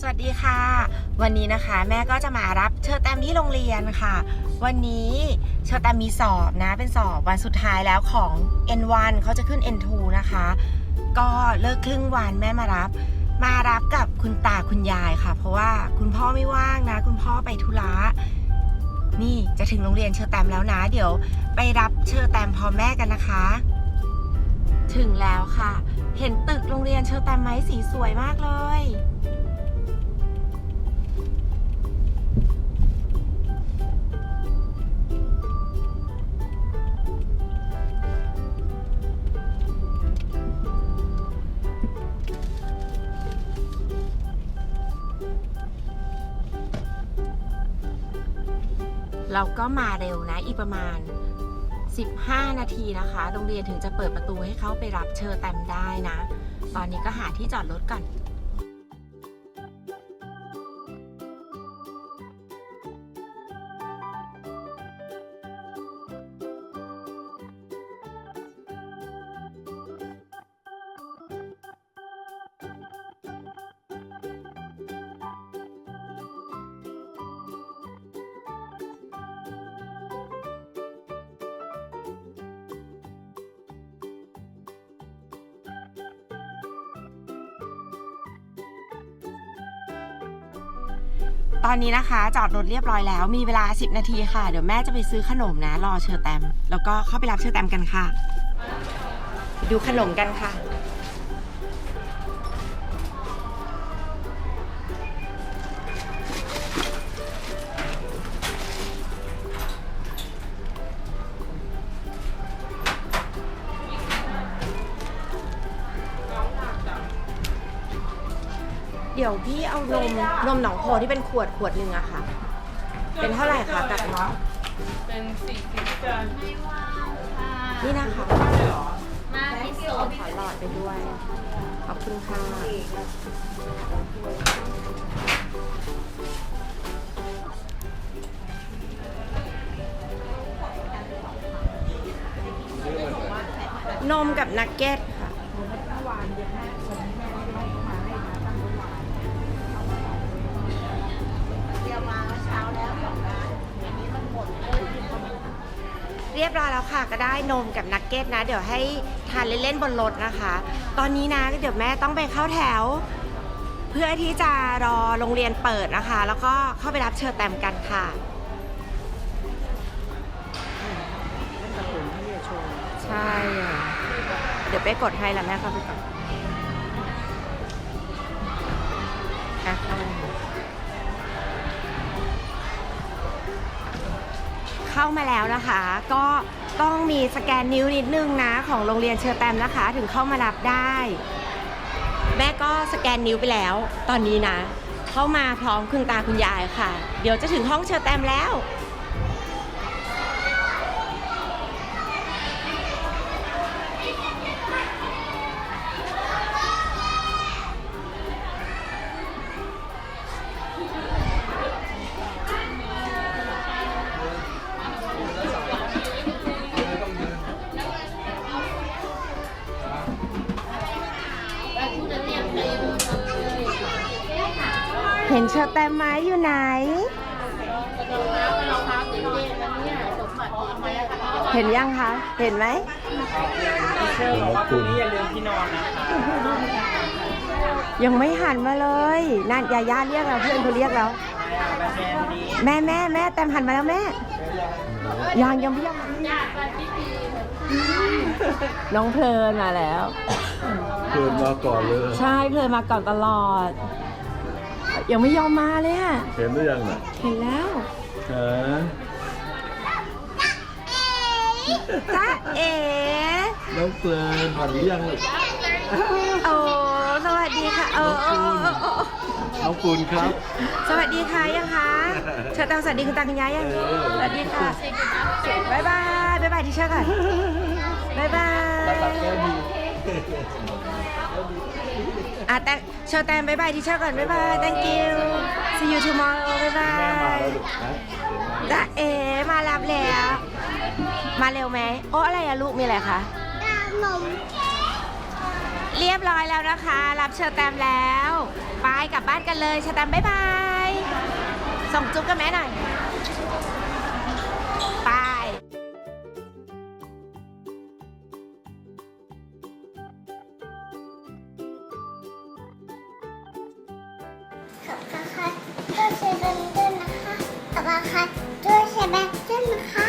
สวัสดีค่ะ วันนี้นะคะแม่ก็จะมารับเชอแตมที่โรงเรียนค่ะ วันนี้เชอแตมมีสอบนะ เป็นสอบวันสุดท้ายแล้วของ N1 เขาจะขึ้น N2 นะคะ ก็เลิกครึ่งวันแม่มารับ มารับกับคุณตาคุณยายค่ะ เพราะว่าคุณพ่อไม่ว่างนะ คุณพ่อไปธุระนี่จะถึงโรงเรียนเชอแตมแล้วนะ เดี๋ยวไปรับเชอแตมพร้อมแม่กันนะคะ ถึงแล้วค่ะ เห็นตึกโรงเรียนเชอแตมไหมสีสวยมากเลย เราก็มาเร็วนะอีกประมาณ 15 นาทีนะคะ โรงเรียนถึงจะเปิดประตูให้เขาไปรับเชอแตมได้นะ ตอนนี้ก็หาที่จอดรถก่อน ตอนนี้นะคะ จอดรถเรียบร้อยแล้ว มีเวลา 10 นาทีค่ะ เดี๋ยวแม่จะไปซื้อขนมนะ รอเชอแตม แล้วก็เข้าไปรับเชอแตมกันค่ะ ดูขนมกันค่ะ เดี๋ยวพี่เอานมนมหนองโพที่เป็นขวดขวดหนึ่งอะค่ะ เป็นเท่าไหร่คะกับน้องเป็นสี่สิบจานนี่นะคะมาพิโซเอาขอหลอดไปด้วย ขอบคุณค่ะนมกับนักเก็ตค่ะ เรียบร้อยแล้วค่ะก็ได้นมกับนักเก็ตนะ เดี๋ยวให้ทานเล่นๆบนรถนะคะ ตอนนี้นะเดี๋ยวแม่ต้องไปเข้าแถว เพื่อที่จะรอโรงเรียนเปิดนะคะ แล้วก็เข้าไปรับเชิญแตมกันค่ะใช่อะเดี๋ยวไปกดให้แล้วแม่เข้าไปก่อน เข้ามาแล้วนะคะ ก็ต้องมีสแกนนิ้วนิดนึงนะ ของโรงเรียนเชอร์แตมนะคะ ถึงเข้ามารับได้ แม่ก็สแกนนิ้วไปแล้ว ตอนนี้นะ เข้ามาพร้อมคุณตาคุณยายค่ะ เดี๋ยวจะถึงห้องเชอร์แตมแล้ว ห็นเชอร์แตมไหมอยู่ไหนรองเท้ารองเท้าติดเด็กแล้วเนี่ยสมบัติติดไว้อะค่ะเห็นยังคะ เห็นไหมเชื่อบอกว่าพรุ่งนี้อย่าลืมที่นอนนะคะยังไม่หันมาเลยนั่นยาย่าเรียกแล้วเพื่อนเขาเรียกแล้วแบบแบรนด์นี้แม่แม่แม่แตมหันมาแล้วแม่ยังยังไม่ยังญาติกันพิธีน้องเพลินมาแล้ว เกินมาก่อนเลย ใช่เพลินมาก่อนตลอด ยังไม่ยอมมาเลยอะเห็นหรือยังน่ะเห็นแล้วฮะจ้าเอ๋น้องเฟิร์นผ่านหรือยังลูกโอ้สวัสดีค่ะเออเออเออเออน้องปูนครับ สวัสดีค่ะยังคะเชิญตามสวัสดีคุณตาคุณยายยังสวัสดีค่ะบายบายบายบายที่เชื่อก่อนบายบายตัดแก้มดี อะแต่เชิญแตมบายบายที่เชื่อก่อนบายบาย thank you see you tomorrow บายบาแม่มายแล้วลูกนะจ้าเอ๋มารับแล้ว มาเร็วไหมโอ้อะไรอะลูกมีอะไรคะนมเรียบร้อยแล้วนะคะ รับเชอร์แตมแล้วไปกลับบ้านกันเลยเชอร์แตมบ๊ายบาย ส่งจุ๊บกับแม่หน่อย ขอบคุณค่ะช่วยแชร์ด้วยนะคะขอบคุณค่ะช่วยแชร์แบงค์ด้วยนะคะ